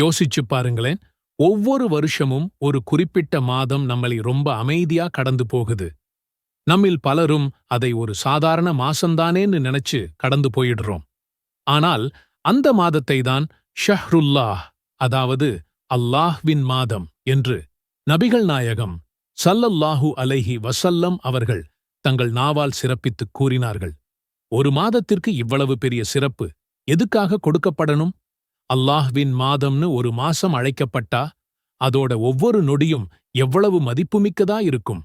யோசிச்சு பாருங்களேன். ஒவ்வொரு வருஷமும் ஒரு குறிப்பிட்ட மாதம் நம்மளை ரொம்ப அமைதியா கடந்து போகுது. நம்மில் பலரும் அதை ஒரு சாதாரண மாசம்தானேன்னு நினைச்சு கடந்து போயிடுறோம். ஆனால் அந்த மாதத்தை தான் ஷஹ்ருல்லாஹ் அதாவது அல்லாஹ்வின் மாதம் என்று நபிகள் நாயகம் சல்லல்லாஹு அலைஹி வசல்லம் அவர்கள் தங்கள் நாவால் சிறப்பித்துக் கூறினார்கள். ஒரு மாதத்திற்கு இவ்வளவு பெரிய சிறப்பு எதுக்காக கொடுக்கப்படணும்? அல்லாஹ்வின் மாதம்னு ஒரு மாசம் அழைக்கப்பட்டா அதோட ஒவ்வொரு நொடியும் எவ்வளவு மதிப்புமிக்கதா இருக்கும்.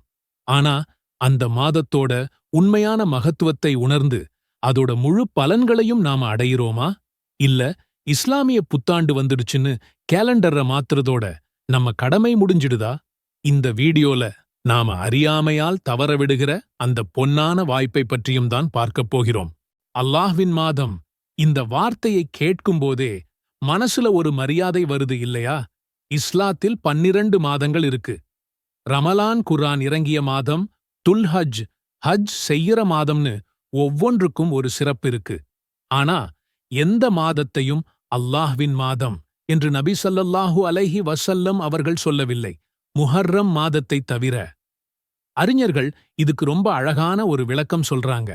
ஆனா அந்த மாதத்தோட உண்மையான மகத்துவத்தை உணர்ந்து அதோட முழு பலன்களையும் நாம அடையிறோமா? இல்ல இஸ்லாமிய புத்தாண்டு வந்துடுச்சுன்னு கேலண்டரை மாத்துறதோட நம்ம கடமை முடிஞ்சிடுதா? இந்த வீடியோல நாம அறியாமையால் தவறவிடுகிற அந்த பொன்னான வாய்ப்பை பற்றியும் தான் பார்க்கப் போகிறோம். அல்லாஹ்வின் மாதம் இந்த வார்த்தையை கேட்கும்போதே மனசுல ஒரு மரியாதை வருது இல்லையா? இஸ்லாத்தில் பன்னிரண்டு மாதங்கள் இருக்கு. ரமலான் குர்ஆன் இறங்கிய மாதம் துல் ஹஜ் ஹஜ் செய்யற மாதம்னு ஒவ்வொன்றுக்கும் ஒரு சிறப்பு இருக்கு. ஆனா எந்த மாதத்தையும் அல்லாஹ்வின் மாதம் என்று நபி சல்லல்லாஹு அலைஹி வசல்லம் அவர்கள் சொல்லவில்லை. முஹர்ரம் மாதத்தை தவிர. அறிஞர்கள் இதுக்கு ரொம்ப அழகான ஒரு விளக்கம் சொல்றாங்க.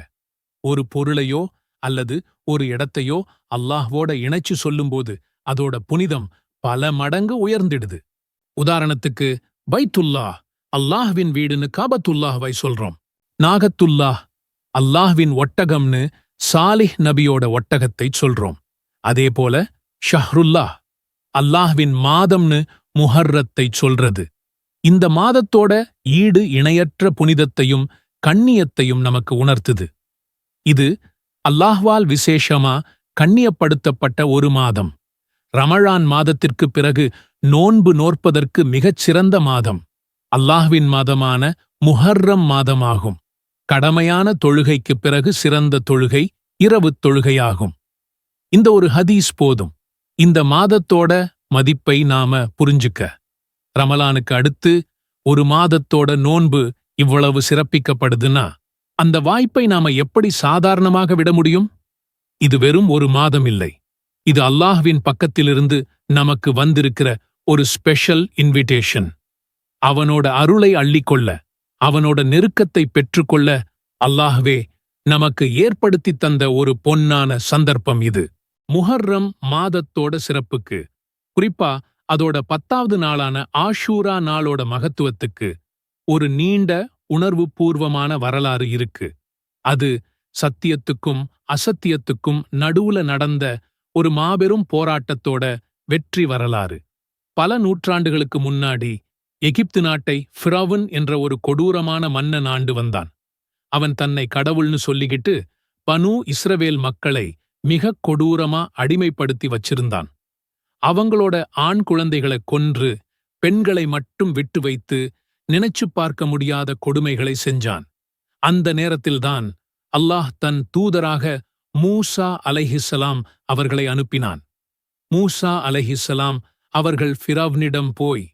ஒரு பொருளையோ அல்லது ஒரு இடத்தையோ அல்லாஹ்வோட இணைச்சு சொல்லும்போது அதோட புனிதம் பல மடங்கு உயர்ந்திடுது. உதாரணத்துக்கு பைத்துல்லாஹ் அல்லாஹ்வின் வீடுன்னு காபத்துல்லாஹ்வை சொல்றோம். நாகத்துல்லாஹ் அல்லாஹ்வின் ஒட்டகம்னு சாலிஹ் நபியோட ஒட்டகத்தை சொல்றோம். அதேபோல ஷஹ்ருல்லாஹ் அல்லாஹ்வின் மாதம்னு முஹர்ரத்தை சொல்றது. இந்த மாதத்தோட ஈடு இணையற்ற புனிதத்தையும் கண்ணியத்தையும் நமக்கு உணர்த்துது. இது அல்லாஹ்வால் விசேஷமா கண்ணியப்படுத்தப்பட்ட ஒரு மாதம். ரமழான் மாதத்திற்குப் பிறகு நோன்பு நோற்பதற்கு மிகச் சிறந்த மாதம். அல்லாஹ்வின் மாதமான முஹர்ரம் மாதமாகும். கடமையான தொழுகைக்குப் பிறகு சிறந்த தொழுகை இரவுத் தொழுகையாகும். இந்த ஒரு ஹதீஸ் போதும். இந்த மாதத்தோட மதிப்பை நாம புரிஞ்சுக்க. ரமலானுக்கு அடுத்து ஒரு மாதத்தோட நோன்பு இவ்வளவு சிறப்பிக்கப்படுதுன்னா அந்த வாய்ப்பை நாம எப்படி சாதாரணமாக விட முடியும்? இது வெறும் ஒரு மாதம் இல்லை. இது அல்லாஹ்வின் பக்கத்திலிருந்து நமக்கு வந்திருக்கிற ஒரு ஸ்பெஷல் இன்விடேஷன். அவனோட அருளை அள்ளிக்கொள்ள அவனோட நெருக்கத்தை பெற்றுக்கொள்ள அல்லாஹ்வே நமக்கு ஏற்படுத்தித் தந்த ஒரு பொன்னான சந்தர்ப்பம் இது. முஹர்ரம் மாதத்தோட சிறப்புக்கு குறிப்பா அதோட பத்தாவது நாளான ஆஷூரா நாளோட மகத்துவத்துக்கு ஒரு நீண்ட உணர்வு பூர்வமான வரலாறு இருக்கு. அது சத்தியத்துக்கும் அசத்தியத்துக்கும் நடுவுல நடந்த ஒரு மாபெரும் போராட்டத்தோட வெற்றி வரலாறு. பல நூற்றாண்டுகளுக்கு முன்னாடி எகிப்து நாட்டை ஃபிரவுன் என்ற ஒரு கொடூரமான மன்னன் ஆண்டு வந்தான். அவன் தன்னை கடவுள்னு சொல்லிக்கிட்டு பனு இஸ்ரவேல் மக்களை மிகக் கொடூரமா அடிமைப்படுத்தி வச்சிருந்தான். அவங்களோட ஆண் குழந்தைகளை கொன்று பெண்களை மட்டும் விட்டு வைத்து நினைச்சு பார்க்க முடியாத கொடுமைகளை செஞ்சான். அந்த நேரத்தில்தான் அல்லாஹ் தன் தூதராக மூசா அலைஹிஸ்ஸலாம் அவர்களை அனுப்பினான். மூசா அலஹிசலாம் அவர்கள் ஃபிரவ்னிடம் போய்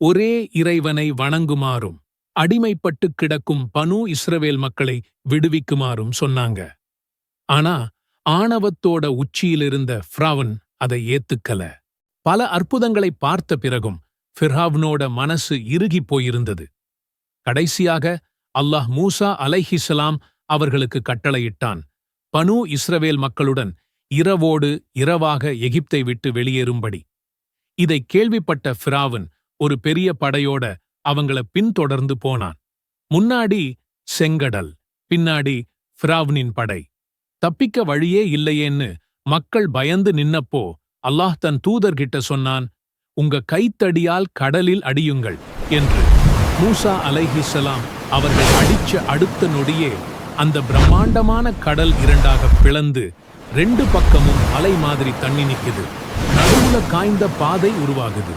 ஒரே இறைவனை வணங்குமாறும் அடிமைப்பட்டு கிடக்கும் பனு இஸ்ரவேல் மக்களை விடுவிக்குமாறும் சொன்னாங்க. ஆனா ஆணவத்தோட உச்சியிலிருந்த ஃப்ராவன் அதை ஏத்துக்கல. பல அற்புதங்களை பார்த்த பிறகும் ஃபிர்ஹாவ்னோட மனசு இறுகிப் போயிருந்தது. கடைசியாக அல்லாஹ் மூசா அலைஹிசலாம் அவர்களுக்கு கட்டளையிட்டான். பனு இஸ்ரவேல் மக்களுடன் இரவோடு இரவாக எகிப்தை விட்டு வெளியேறும்படி. இதை கேள்விப்பட்ட ஃபிராவன் ஒரு பெரிய படையோட அவங்கள பின்தொடர்ந்து போனான். முன்னாடி செங்கடல் பின்னாடி ஃபிராவ்னின் படை. தப்பிக்க வழியே இல்லையேன்னு மக்கள் பயந்து நின்னப்போ அல்லாஹ் தன் தூதர்கிட்ட சொன்னான் உங்க கைத்தடியால் கடலில் அடியுங்கள் என்று மூசா அலைஹிசலாம் அவர்கள் அடிச்ச அடுத்த நொடியே அந்த பிரம்மாண்டமான கடல் இரண்டாக பிளந்து ரெண்டு பக்கமும் அலை மாதிரி தண்ணி நிக்குது. நடுவுல காய்ந்த பாதை உருவாகுது.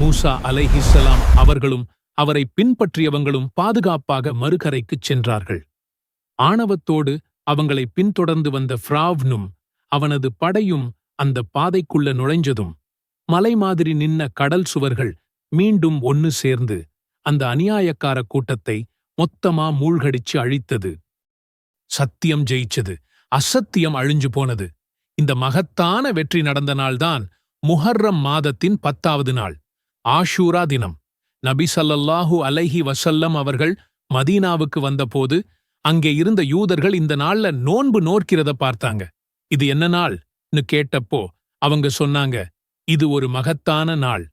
மூசா அலைஹிசலாம் அவர்களும் அவரை பின்பற்றியவங்களும் பாதுகாப்பாக மறுகரைக்குச் சென்றார்கள். ஆணவத்தோடு அவங்களை பின்தொடர்ந்து வந்த ஃப்ராவ்னும் அவனது படையும் அந்த பாதைக்குள்ள நுழைஞ்சதும் மலை மாதிரி நின்ன கடல் சுவர்கள் மீண்டும் ஒன்னு சேர்ந்து அந்த அநியாயக்கார கூட்டத்தை மொத்தமா மூழ்கடிச்சு அழித்தது. சத்தியம் ஜெயிச்சது. அசத்தியம் அழிஞ்சு போனது. இந்த மகத்தான வெற்றி நடந்த நாள்தான் முஹர்ரம் மாதத்தின் பத்தாவது நாள். ஆஷூரா தினம். நபி ஸல்லல்லாஹு அலைஹி வசல்லம் அவர்கள் மதீனாவுக்கு வந்தபோது அங்கே இருந்த யூதர்கள் இந்த நாள்ல நோன்பு நோர்க்கிறத பார்த்தாங்க. இது என்ன நாள்னு கேட்டப்போ அவங்க சொன்னாங்க இது ஒரு மகத்தான நாள்.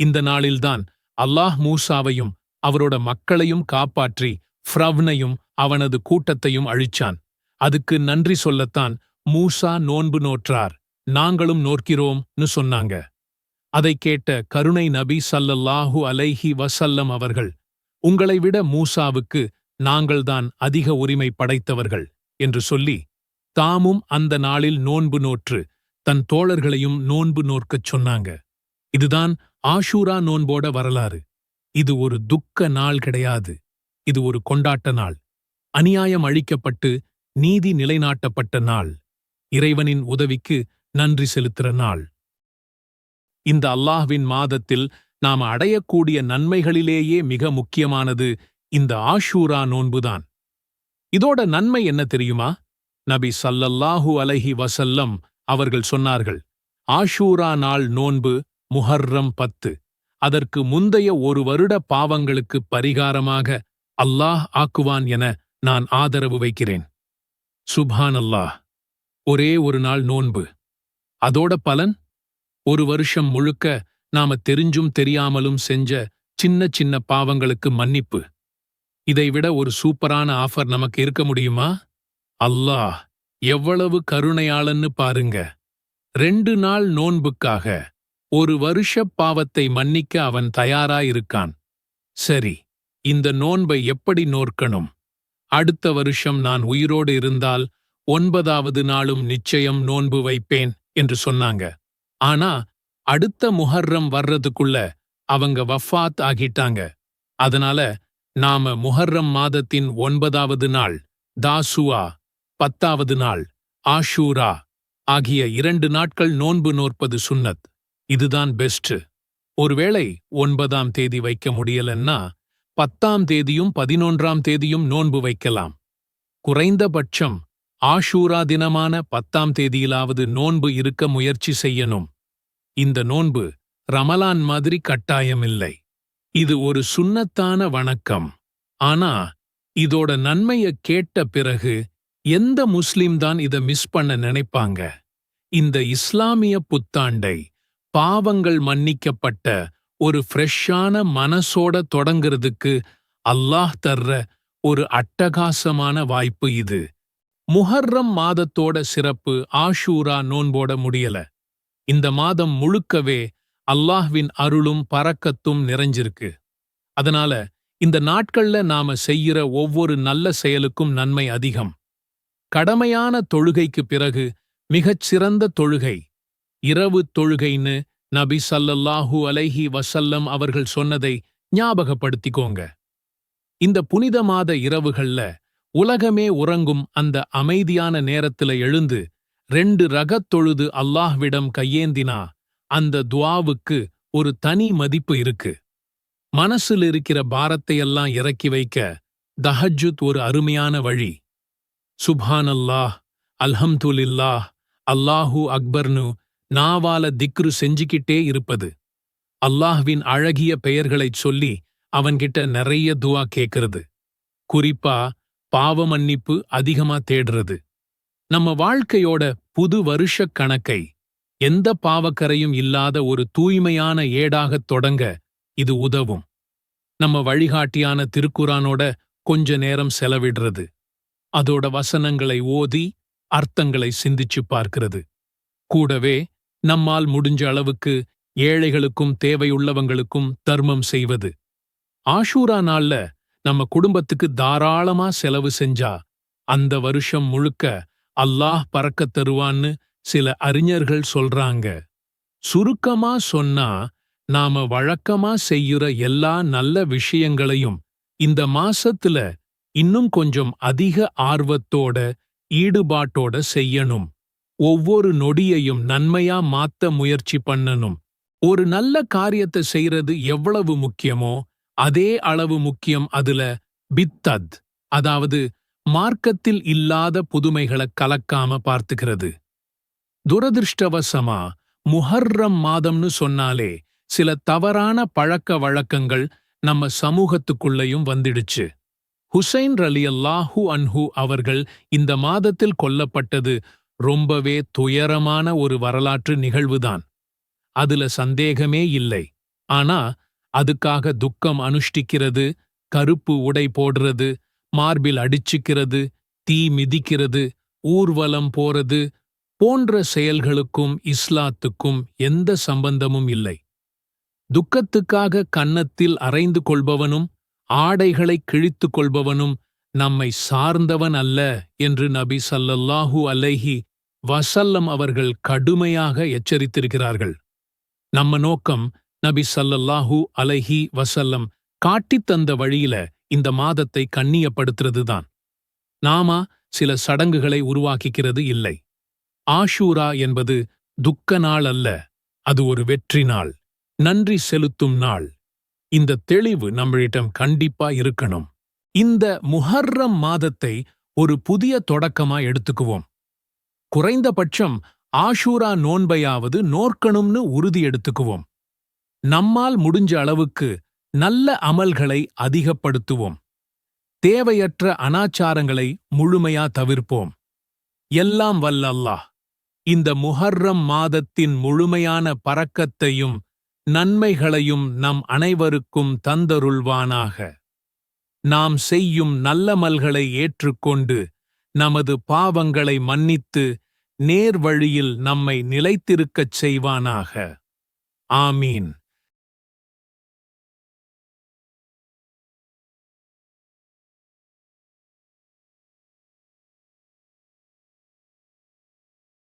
இந்த நாளில்தான் அல்லாஹ் மூசாவையும் அவரோட மக்களையும் காப்பாற்றி ஃப்ரவ்னையும் அவனது கூட்டத்தையும் அழிச்சான். அதுக்கு நன்றி சொல்லத்தான் மூசா நோன்பு நோற்றார். நாங்களும் நோக்கிறோம்னு சொன்னாங்க. அதைக் கேட்ட கருணை நபி சல்லல்லாஹு அலைஹி வசல்லம் அவர்கள் உங்களை விட மூசாவுக்கு நாங்கள்தான் அதிக உரிமை படைத்தவர்கள் என்று சொல்லி தாமும் அந்த நாளில் நோன்பு நோற்று தன் தோழர்களையும் நோன்பு நோற்கச் சொன்னாங்க. இதுதான் ஆஷூரா நோன்போட வரலாறு. இது ஒரு துக்க நாள் கிடையாது. இது ஒரு கொண்டாட்ட நாள். அநியாயம் அழிக்கப்பட்டு நீதி நிலைநாட்டப்பட்ட நாள். இறைவனின் உதவிக்கு நன்றி செலுத்துற நாள். இந்த அல்லாஹ்வின் மாதத்தில் நாம் அடையக்கூடிய நன்மைகளிலேயே மிக முக்கியமானது இந்த ஆஷூரா நோன்புதான். இதோட நன்மை என்ன தெரியுமா? நபி சல்லல்லாஹூ அலஹி வசல்லம் அவர்கள் சொன்னார்கள் ஆஷூரா நாள் நோன்பு முஹர்ரம் பத்து. அதற்கு முந்தைய ஒரு வருட பாவங்களுக்கு பரிகாரமாக அல்லாஹ் ஆக்குவான் என நான் ஆதரவு வைக்கிறேன். சுபான் அல்லாஹ் ஒரே ஒரு நாள் நோன்பு. அதோட பலன்? ஒரு வருஷம் முழுக்க நாம தெரிஞ்சும் தெரியாமலும் செஞ்ச சின்ன சின்ன பாவங்களுக்கு மன்னிப்பு. இதைவிட ஒரு சூப்பரான ஆஃபர் நமக்கு இருக்க முடியுமா? அல்லாஹ். எவ்வளவு கருணையாளன்னு பாருங்க. ரெண்டு நாள் நோன்புக்காக ஒரு வருஷப் பாவத்தை மன்னிக்க அவன் தயாராயிருக்கான் சரி இந்த நோன்பை எப்படி நோர்க்கணும் அடுத்த வருஷம் நான் உயிரோடு இருந்தால் ஒன்பதாவது நாளும் நிச்சயம் நோன்பு வைப்பேன் என்று சொன்னாங்க. ஆனா அடுத்த முஹர்ரம் வர்றதுக்குள்ள அவங்க வஃபாத் ஆகிட்டாங்க. அதனால நாம முஹர்ரம் மாதத்தின் ஒன்பதாவது நாள் தாசுவா பத்தாவது நாள் ஆஷூரா ஆகிய இரண்டு நாட்கள் நோன்பு நோற்பது சுன்னத். இதுதான் பெஸ்ட் ஒருவேளை ஒன்பதாம் தேதி வைக்க முடியலன்னா பத்தாம் தேதியும் பதினொன்றாம் தேதியும் நோன்பு வைக்கலாம். குறைந்தபட்சம் ஆஷூரா தினமான பத்தாம் தேதியிலாவது நோன்பு இருக்க முயற்சி செய்யணும். இந்த நோன்பு ரமலான் மாதிரி கட்டாயமில்லை. இது ஒரு சுன்னத்தான வணக்கம். ஆனா இதோட நன்மைய கேட்ட பிறகு எந்த முஸ்லிம் தான் இத மிஸ் பண்ண நினைப்பாங்க? இந்த இஸ்லாமிய புத்தாண்டை பாவங்கள் மன்னிக்கப்பட்ட ஒரு ஃப்ரெஷ்ஷான மனசோட தொடங்கிறதுக்கு அல்லாஹ் தர்ற ஒரு அட்டகாசமான வாய்ப்பு இது. முஹர்ரம் மாதத்தோட சிறப்பு ஆஷூரா நோன்போட முடியல. இந்த மாதம் முழுக்கவே அல்லாஹ்வின் அருளும் பறக்கத்தும் நிறைஞ்சிருக்கு. அதனால இந்த நாட்கள்ல நாம செய்யற ஒவ்வொரு நல்ல செயலுக்கும் நன்மை அதிகம். கடமையான தொழுகைக்கு பிறகு மிகச் சிறந்த தொழுகை. இரவு தொழுகைன்னு நபி சல்லல்லாஹு அலைஹி வசல்லம் அவர்கள் சொன்னதை ஞாபகப்படுத்திக்கோங்க. இந்த புனித மாத இரவுகள்ல உலகமே உறங்கும் அந்த அமைதியான நேரத்துல எழுந்து ரெண்டு ரகத் தொழுது அல்லாஹ்விடம் கையேந்தினா அந்த துவாவுக்கு ஒரு தனி மதிப்பு இருக்கு. மனசுல இருக்கிற பாரத்தையெல்லாம் இறக்கி வைக்க தஹஜுத் ஒரு அருமையான வழி. சுப்ஹானல்லாஹ் அல்ஹம்துலில்லாஹ் அல்லாஹூ அக்பர்னு நாவால திக்ரு செஞ்சுக்கிட்டே இருப்பது. அல்லாஹ்வின் அழகிய பெயர்களைச் சொல்லி அவன்கிட்ட நிறைய துவா கேக்குறது. குறிப்பா பாவ மன்னிப்பு அதிகமா தேடுறது. நம்ம வாழ்க்கையோட புது வருஷக் கணக்கை எந்த பாவக்கரையும் இல்லாத ஒரு தூய்மையான ஏடாகத் தொடங்க இது உதவும். நம்ம வழிகாட்டியான திருக்குறானோட கொஞ்ச நேரம் செலவிடுறது. அதோட வசனங்களை ஓதி அர்த்தங்களை சிந்திச்சு பார்க்கிறது. கூடவே நம்மால் முடிஞ்ச அளவுக்கு ஏழைகளுக்கும் தேவையுள்ளவங்களுக்கும் தர்மம் செய்வது. ஆஷூரா நாள்ல நம்ம குடும்பத்துக்கு தாராளமா செலவு செஞ்சா அந்த வருஷம் முழுக்க அல்லாஹ் பறக்கத் தருவான்னு சில அறிஞர்கள் சொல்றாங்க. சுருக்கமா சொன்னா நாம வழக்கமா செய்யுற எல்லா நல்ல விஷயங்களையும் இந்த மாசத்துல இன்னும் கொஞ்சம் அதிக ஆர்வத்தோட ஈடுபாட்டோட செய்யணும். ஒவ்வொரு நொடியையும் நன்மையா மாத்த முயற்சி பண்ணணும். ஒரு நல்ல காரியத்தை செய்யறது எவ்வளவு முக்கியமோ அதே அளவு முக்கியம் அதுல பித்தத் அதாவது மார்க்கத்தில் இல்லாத புதுமைகளை கலக்காம பார்த்துக்கிறது. துரதிருஷ்டவசமா முஹர்ரம் மாதம்னு சொன்னாலே சில தவறான பழக்க வழக்கங்கள் நம்ம சமூகத்துக்குள்ளயும் வந்துடுச்சு. ஹுசைன் ரலியல்லாஹு அன்ஹு அவர்கள் இந்த மாதத்தில் கொல்லப்பட்டது ரொம்பவே துயரமான ஒரு வரலாற்று நிகழ்வுதான். அதுல சந்தேகமே இல்லை. ஆனா அதுக்காக துக்கம் அனுஷ்டிக்கிறது கருப்பு உடை போடுறது மார்பில் அடிச்சுக்கிறது தீ மிதிக்கிறது ஊர்வலம் போறது போன்ற செயல்களுக்கும் இஸ்லாத்துக்கும் எந்த சம்பந்தமும் இல்லை. துக்கத்துக்காக கன்னத்தில் அரைந்து கொள்பவனும் ஆடைகளை கிழித்துக் கொள்பவனும் நம்மை சார்ந்தவன் அல்ல என்று நபி சல்லல்லாஹூ அலைஹி வசல்லம் அவர்கள் கடுமையாக எச்சரித்திருக்கிறார்கள். நம்ம நோக்கம் நபி சல்லல்லாஹூ அலைஹி வசல்லம் காட்டித் தந்த வழியில இந்த மாதத்தை கண்ணியப்படுத்துறதுதான். நாமா சில சடங்குகளை உருவாக்கிக்கிறது இல்லை. ஆஷூரா என்பது துக்க நாள் அல்ல அது ஒரு வெற்றி நாள். நன்றி செலுத்தும் நாள். இந்த தெளிவு நம்மளிடம் கண்டிப்பா இருக்கணும். இந்த முஹர்ரம் மாதத்தை ஒரு புதிய தொடக்கமா எடுத்துக்குவோம். குறைந்தபட்சம் ஆஷூரா நோன்பையாவது நோர்க்கணும்னு உறுதி எடுத்துக்குவோம். நம்மால் முடிஞ்ச அளவுக்கு நல்ல அமல்களை அதிகப்படுத்துவோம். தேவையற்ற அனாச்சாரங்களை முழுமையா தவிர்ப்போம். எல்லாம் வல்ல அல்லாஹ். இந்த முஹர்ரம் மாதத்தின் முழுமையான பறக்கத்தையும் நன்மைகளையும் நம் அனைவருக்கும் தந்தருள்வானாக. நாம் செய்யும் நல்லமல்களை ஏற்றுக்கொண்டு நமது பாவங்களை மன்னித்து நேர்வழியில் நம்மை நிலைத்திருக்கச் செய்வானாக. ஆமீன்.